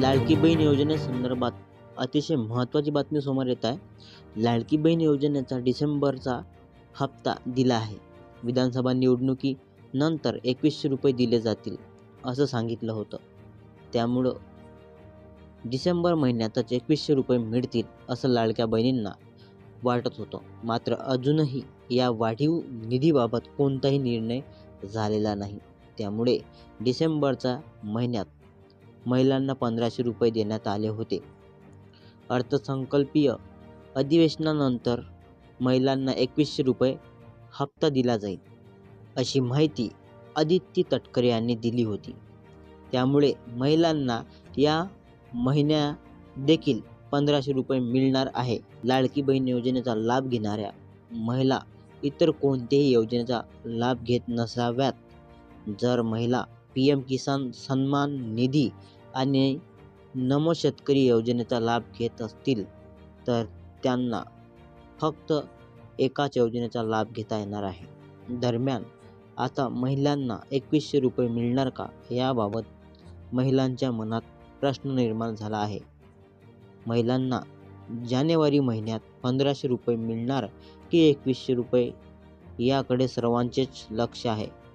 लाडकी बहीण योजनेसंदर्भात अतिशय महत्त्वाची बातमी समोर येत आहे. लाडकी बहीण योजनेचा डिसेंबरचा हप्ता दिला आहे. विधानसभा निवडणुकीनंतर एकवीसशे रुपये दिले जातील असं सांगितलं होतं. त्यामुळं डिसेंबर महिन्यातच एकवीसशे रुपये मिळतील असं लाडक्या बहिणींना वाटत होतं. मात्र अजूनही या वाढीव निधीबाबत कोणताही निर्णय झालेला नाही. त्यामुळे डिसेंबरच्या महिन्यात महिलांना पंधराशे रुपये देण्यात आले होते. अर्थसंकल्पीय अधिवेशनानंतर महिलांना एकवीसशे रुपये हप्ता दिला जाईल अशी माहिती आदित्य तटकरे यांनी दिली होती. त्यामुळे महिलांना या महिन्या देखील पंधराशे रुपये मिळणार आहे. लाडकी बहीण योजनेचा लाभ घेणाऱ्या महिला इतर कोणत्याही योजनेचा लाभ घेत नसाव्यात. जर महिला पी एम किसान सन्मान निधी आणि नमो शेतकरी योजनेचा लाभ घेत असतील तर त्यांना फक्त एकाच योजनेचा लाभ घेता येणार आहे. दरम्यान आता महिलांना एकवीसशे रुपये मिळणार का याबाबत महिलांच्या मनात प्रश्न निर्माण झाला आहे. महिलांना जानेवारी महिन्यात पंधराशे रुपये मिळणार की एकवीसशे रुपये याकडे सर्वांचेच लक्ष आहे.